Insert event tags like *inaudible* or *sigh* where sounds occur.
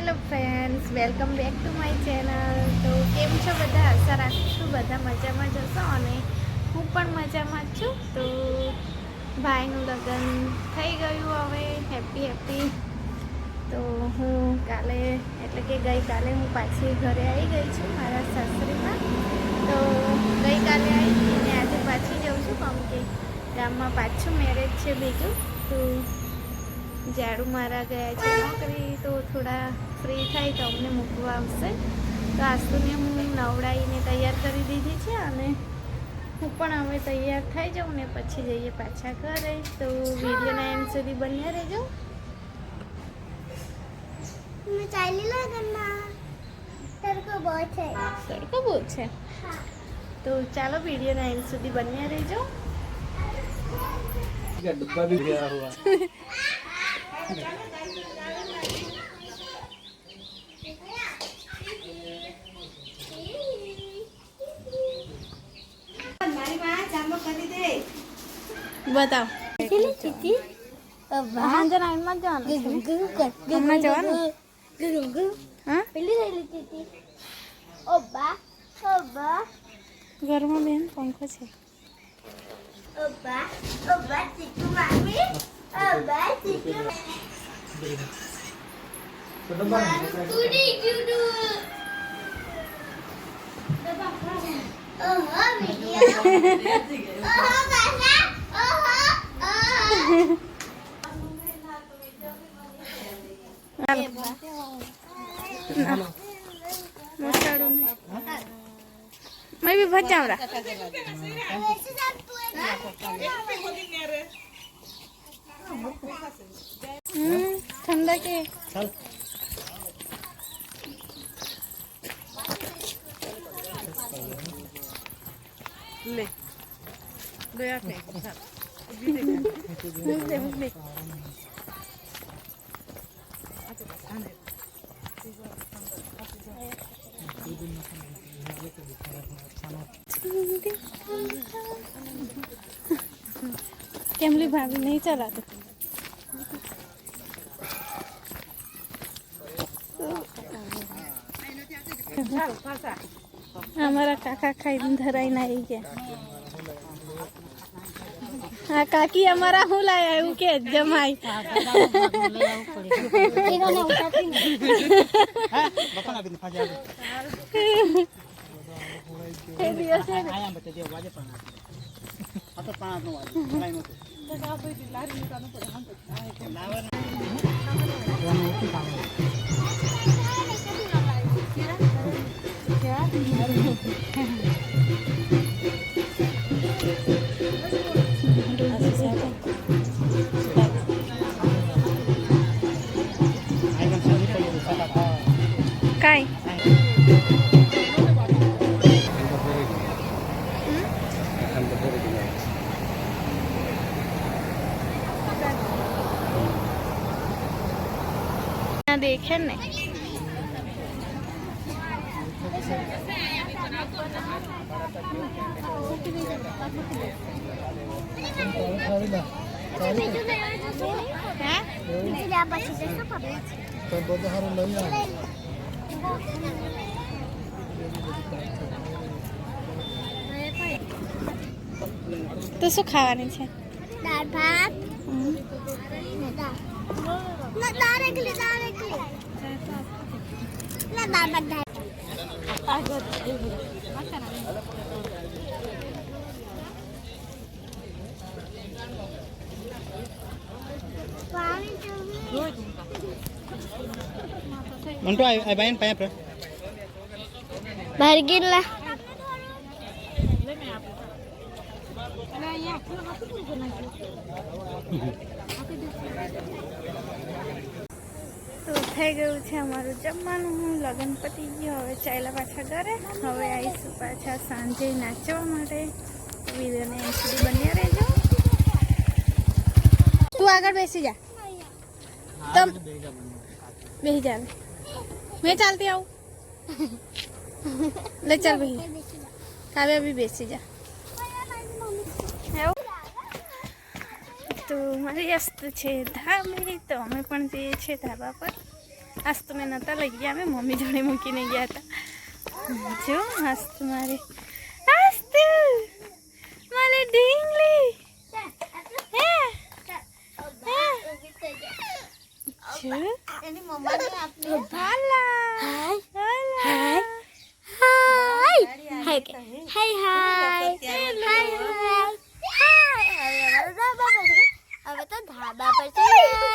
Hello friends, welcome back to my channel. તો કેમ છો બધા? આશા રાખું છું બધા મજામાં જશો અને હું પણ મજામાં જ છું. તો ભાઈનું લગ્ન થઈ ગયું હવે, હેપી હેપી. તો હું કાલે, એટલે કે ગઈકાલે હું પાછી ઘરે આવી ગઈ છું મારા સાસરીમાં. તો ગઈકાલે આવી અને આજે પાછી જાઉં છું, કેમ કે ગામમાં પાછું મેરેજ છે બીજું. તો ઝાડુ મારા ગયા છે નોકરી, તો થોડા ફ્રી થાય તો અમને મૂકવા આવશે. તો આસુને હું નવડાવીને તૈયાર કરી દીધી છે અને હું પણ હવે તૈયાર થઈ જાઉં ને પછી જઈએ પાછા ઘરે. તો વિડીયોના એમ સુધી બન્યા રહેજો. સરખો બહુ છે? તડકો બહુ છે? તો ચાલો વિડીયોના એમ સુધી બન્યા રહેજો. ડબ્બા બી ગયા હુઆ ઓબા ઘરમાં બેન પંખો છે. ઓબા ઓબા ચીકુ મામી. મેં બી ભજાવરા હમ ઠંડા કે चल લે લે. આપે લે લે કેમલી ભાભી નહીં ચલાતો અમારા કાકા ખાઈને ધરાઈને આવી ગયા હા કાકી અમારા હું લાયા એવું કે જમાઈ Thank *laughs* *laughs* you. cay দেখেন না হ্যাঁ તો શું ખાવાની છે? દાળ ભાત. ના દાળ ભાત દાળ પાણી જોઈએ આ બાઈન પાયા પર બહાર તો થઈ ગયું છે અમારું જમવાનું. હું લગ્ન પતી ગયું. હવે ચાલ્યા પાછા ઘરે. હવે આવીશું પાછા સાંજે નાચવા માટે. વિડીયોને એમ સુધી બન્યા રહેજો. તું આગળ બેસી જા. તમ બેસી જા. ચાલતી આવું. લે ચાલ ભાઈ. કાવ્ય બી બેસી જા. એવું? તો મારી અસ્ત છે ધામે તો અમે પણ જઈએ છીએ ધાબા પર. અસ્ત તો મેં નહોતા લઈ ગયા અમે મમ્મી જોડે મૂકીને ગયા હતા. જો મસ્ત મારી. આસ્તુ! મારે ઢીંગલી. હે? જો એની મમ્માને આપને ભાલા ભાલા હાય હાય હાય હાય હાય હાય હવે તો ધાબા પર છે